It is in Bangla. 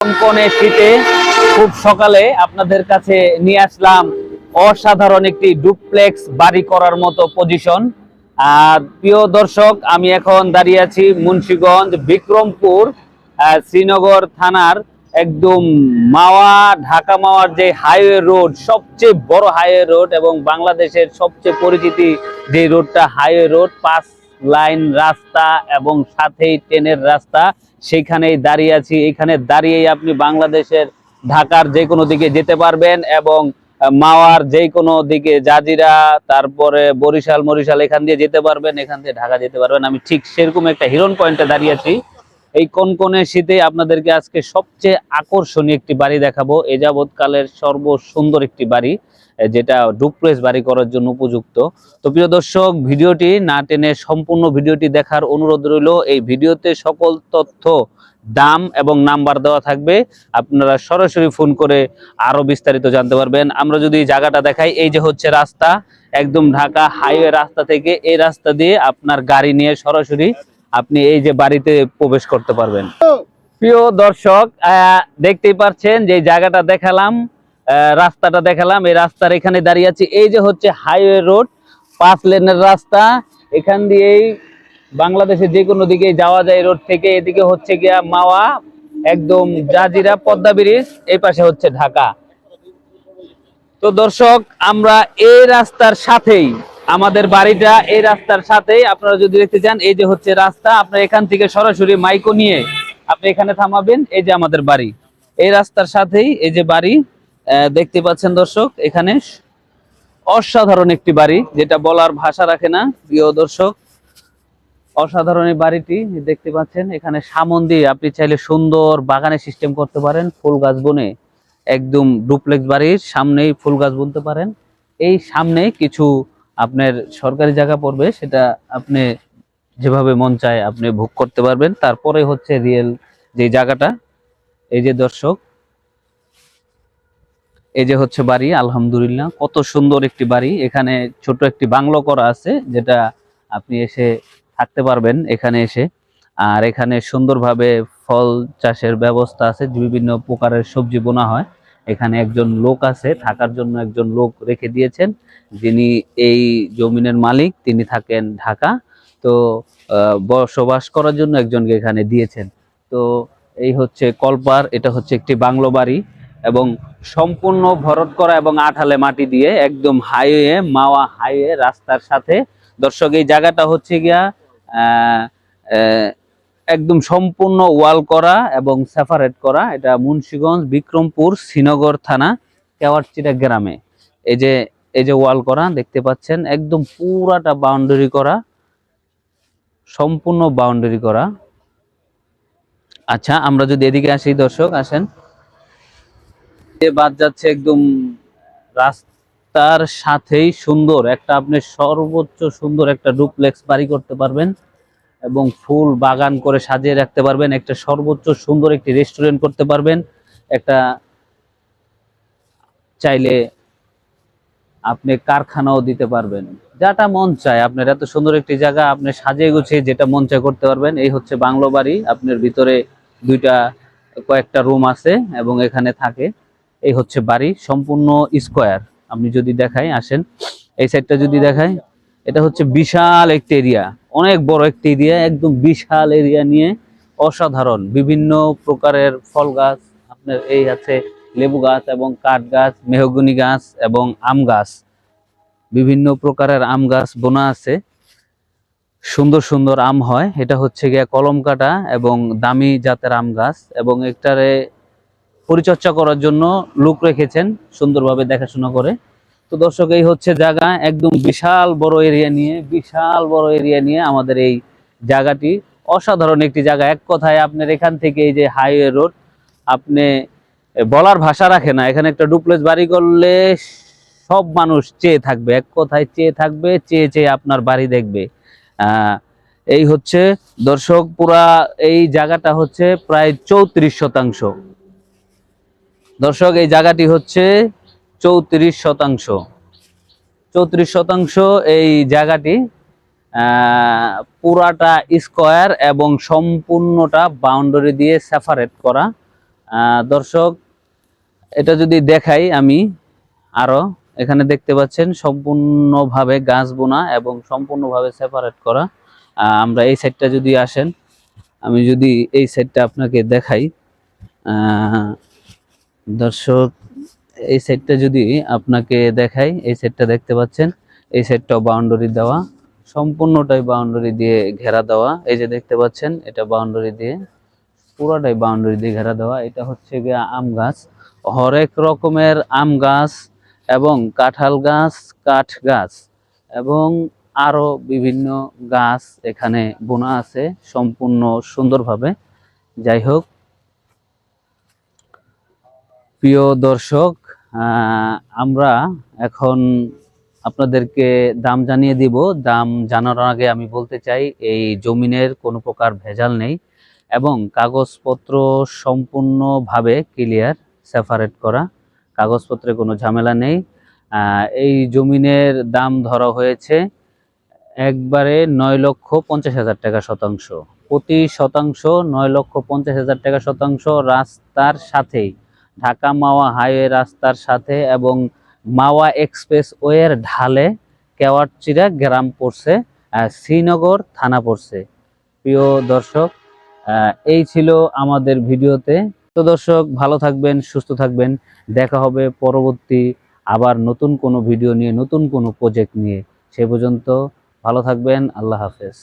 কনকনে শীতে খুব সকালে আপনাদের কাছে নিয়ে আসলাম অসাধারণ একটি ডুপ্লেক্স বাড়ি করার মতো পজিশন। আর প্রিয় দর্শক, আমি এখন দাঁড়িয়ে আছি মুন্সিগঞ্জ বিক্রমপুর শ্রীনগর থানার একদম মাওয়া, ঢাকা মাওয়ার যে হাইওয়ে রোড, সবচেয়ে বড় হাইওয়ে রোড এবং বাংলাদেশের সবচেয়ে পরিচিতি যে রোডটা হাইওয়ে রোড, পাঁচ লাইন রাস্তা এবং সাথেই ট্রেনের রাস্তা, সেখানেই দাঁড়িয়ে আছি। এখানে দাঁড়িয়েই আপনি বাংলাদেশের, ঢাকার যে কোনো দিকে যেতে পারবেন এবং মাওয়ার যে কোনো দিকে, জাজিরা, তারপরে বরিশাল, মরিশাল, এখান দিয়ে যেতে পারবেন, এখান দিয়ে ঢাকা যেতে পারবেন। আমি ঠিক সেরকম একটা হিরন পয়েন্টে দাঁড়িয়ে আছি। এই কোন কনকনে শীতে আপনাদেরকে আজকে সবচেয়ে আকর্ষণীয় একটি বাড়ি দেখাবো। এ যাবৎকালের সর্বসুন্দর একটি বাড়ি। যেটা ডুপ্লেস বাড়ি করার জন্য উপযুক্ত। তো প্রিয় দর্শক ভিডিওটি না টেনে সম্পূর্ণ ভিডিওটি দেখার অনুরোধ রইল। এই ভিডিওতে সকল তথ্য দাম এবং নাম্বার দেওয়া থাকবে। আপনারা সরাসরি ফোন করে আরও বিস্তারিত জানতে পারবেন। আমরা যদি জায়গাটা দেখাই এই যে হচ্ছে রাস্তা একদম ঢাকা হাইওয়ে রাস্তা থেকে এই রাস্তা দিয়ে আপনার গাড়ি নিয়ে সরাসরি আপনি এই যে বাড়িতে প্রবেশ করতে পারবেন। প্রিয় দর্শক আহ, দেখতেই পাচ্ছেন যে জায়গাটা দেখালাম। রাস্তাটা দেখালাম। এই রাস্তার এখানে দাঁড়িয়ে আছি। এই যে হচ্ছে হাইওয়ে রোড, পাঁচ লেনের রাস্তা। এখান দিয়েই বাংলাদেশে যে কোনো দিকে যাওয়া যায় রোড থেকে। এদিকে হচ্ছে গিয়া মাওয়া, একদম জাজিরা, পদ্মা ব্রিজ, এই পাশে হচ্ছে ঢাকা। তো দর্শক, আমরা এই রাস্তার সাথেই, আমাদের বাড়িটা এই রাস্তার সাথেই আপনারা যদি দেখতে চান, এই যে হচ্ছে রাস্তা, আপনার এখান থেকে সরাসরি মাইকো নিয়ে আপনি এখানে থামাবেন। এই যে আমাদের বাড়ি। এই রাস্তার সাথেই এই যে বাড়ি দেখতে পাচ্ছেন দর্শক, এখানে অসাধারণ একটি বাড়ি, যেটা বলার ভাষা রাখে না, প্রিয় দর্শক। অসাধারণ এই বাড়িটি, দেখতে পাচ্ছেন, এখানে সামন দিয়ে আপনি চাইলে সুন্দর বাগানে সিস্টেম করতে পারেন। ফুল গাছ বনে একদম ডুপ্লেক্স বাড়ির সামনেই ফুল গাছ বুনতে পারেন। এই সামনে কিছু আপনার সরকারি জায়গা পড়বে, সেটা আপনি যেভাবে মন চায় আপনি ভোগ করতে পারবেন। তারপরে হচ্ছে রিয়েল যে জায়গাটা, এই যে দর্শক এই যে হচ্ছে বাড়ি, আলহামদুলিল্লাহ, কত সুন্দর একটি বাড়ি। এখানে ছোট একটি বাংলো করা আছে, যেটা আপনি এসে থাকতে পারবেন এখানে এসে। আর এখানে সুন্দরভাবে ফল চাষের ব্যবস্থা আছে, বিভিন্ন প্রকারের সবজি বোনা হয়। এখানে একজন লোক আছে, থাকার জন্য একজন লোক রেখে দিয়েছেন। যিনি এই জমিনের মালিক, তিনি থাকেন ঢাকা। তো বসবাস করার জন্য একজনকে এখানে দিয়েছেন। তো, এই হচ্ছে কলপার, এটা হচ্ছে একটি বাংলো বাড়ি। এবং সম্পূর্ণ ভরত করা এবং আঠালে মাটি দিয়ে একদম হাইওয়ে মাওয়া হাইওয়ে রাস্তার সাথে। দর্শক, এই জায়গাটা হচ্ছে গিয়া একদম সম্পূর্ণ ওয়াল করা এবং সেপারেট করা। এটা মুন্সীগঞ্জ, বিক্রমপুর, শ্রীনগর থানা, কেওয়ারচিরা গ্রামে। এই যে এই যে ওয়াল করা, দেখতে পাচ্ছেন, একদম পুরাটা বাউন্ডারি করা। সম্পূর্ণ বাউন্ডারি করা। আচ্ছা আমরা যদি এদিকে আসি, দর্শক, আসেন। বাদ যাচ্ছে একদম রাস্তার সাথেই সুন্দর, একটা আপনি সর্বোচ্চ সুন্দর একটা ডুপ্লেক্স বাড়ি করতে পারবেন এবং ফুল বাগান করে সাজিয়ে রাখতে পারবেন, একটা সর্বোচ্চ সুন্দর একটি রেস্টুরেন্ট করতে পারবেন, একটা চাইলে আপনি কারখানাও দিতে পারবেন। যাটা মন চায়, আপনার এত সুন্দর একটি জায়গা আপনি সাজিয়ে গুছিয়ে যেটা মন চায় করতে পারবেন, এই হচ্ছে বাংলো বাড়ি, আপনার ভিতরে দুইটা কয়েকটা রুম আছে এবং এখানে থাকে। এই হচ্ছে বাড়ি, সম্পূর্ণ স্কোয়ার। আপনি যদি দেখাই, আসেন। এই সাইডটা যদি দেখাই, এটা হচ্ছে বিশাল একটি এরিয়া। অনেক বড় একটি এরিয়া, একদম বিশাল এরিয়া নিয়ে অসাধারণ। বিভিন্ন প্রকারের ফল গাছ, আপনার এই আছে লেবু গাছ এবং কাঠ গাছ, মেহগুনি গাছ এবং আম গাছ। বিভিন্ন প্রকারের আম গাছ বোনা আছে। সুন্দর সুন্দর আম হয়। এটা হচ্ছে গিয়া কলম কাটা এবং দামি জাতের আম গাছ এবং একটারে পরিচর্যা করার জন্য লোক রেখেছেন সুন্দরভাবে দেখাশোনা করে। তো দর্শক, এই হচ্ছে জায়গা, একদম বিশাল বড় এরিয়া নিয়ে, বিশাল বড় এরিয়া নিয়ে আমাদের এই জায়গাটি। অসাধারণ একটি জায়গা। এক কথায় আপনার এখান থেকে এই যে হাইওয়ে রোড আপনি বলার ভাষা রাখে না। এখানে একটা ডুপ্লেস বাড়ি করলে সব মানুষ চেয়ে থাকবে। এক কথায় চেয়ে থাকবে, চেয়ে চেয়ে আপনার বাড়ি দেখবে। এই হচ্ছে দর্শক, পুরা এই জায়গাটা হচ্ছে প্রায় চৌত্রিশ শতাংশ। দর্শক, এই জায়গাটি হচ্ছে চৌত্রিশ শতাংশ। চৌত্রিশ শতাংশ এই জায়গাটি পুরাটা স্কোয়ার এবং সম্পূর্ণটা বাউন্ডারি দিয়ে সেপারেট করা। দর্শক, এটা যদি দেখাই আমি আরও এখানে দেখতে পাচ্ছেন সম্পূর্ণভাবে গাছ বোনা এবং সম্পূর্ণভাবে সেপারেট করা। আমরা এই সাইডটা যদি আসেন, আমি যদি এই সাইডটা আপনাকে দেখাই দর্শক, এই সাইডটা যদি আপনাকে দেখাই, এই সাইডটা দেখতে পাচ্ছেন, এই সাইডটাও বাউন্ডারি দেওয়া, সম্পূর্ণটাই বাউন্ডারি দিয়ে ঘেরা দেওয়া, এই যে দেখতে পাচ্ছেন, এটা বাউন্ডারি দিয়ে, পুরোটাই বাউন্ডারি দিয়ে ঘেরা দেওয়া, এটা হচ্ছে গিয়ে আম গাছ, হরেক রকমের আম গাছ এবং কাঁঠাল গাছ, কাঠ গাছ এবং আরও বিভিন্ন গাছ এখানে বোনা আছে, সম্পূর্ণ সুন্দরভাবে। যাই হোক প্রিয় দর্শক আমরা এখন আপনাদেরকে দাম জানিয়ে দিব। দাম জানানোর আগে আমি বলতে চাই, এই জমিনের কোনো প্রকার ভেজাল নেই এবং কাগজপত্র সম্পূর্ণভাবে ক্লিয়ার সেপারেট করা। কাগজপত্রে কোনো ঝামেলা নেই। এই জমিনের দাম ধরা হয়েছে একবারে নয় লক্ষ পঞ্চাশ হাজার টাকা শতাংশ। প্রতি শতাংশ নয় লক্ষ পঞ্চাশ হাজার টাকা শতাংশ রাস্তার সাথেই ঢাকা মাওয়া হাইওয়ে রাস্তার সাথে এবং মাওয়া এক্সপ্রেস ওয়ের ঢালে কেওয়ারচিরা গ্রাম পড়ছে শ্রীনগর থানা পড়ছে। প্রিয় দর্শক এই ছিল আমাদের ভিডিওতে। তো দর্শক, ভালো থাকবেন, সুস্থ থাকবেন। দেখা হবে পরবর্তী আবার নতুন কোনো ভিডিও নিয়ে, নতুন কোনো প্রজেক্ট নিয়ে। সে পর্যন্ত ভালো থাকবেন, আল্লাহ হাফেজ।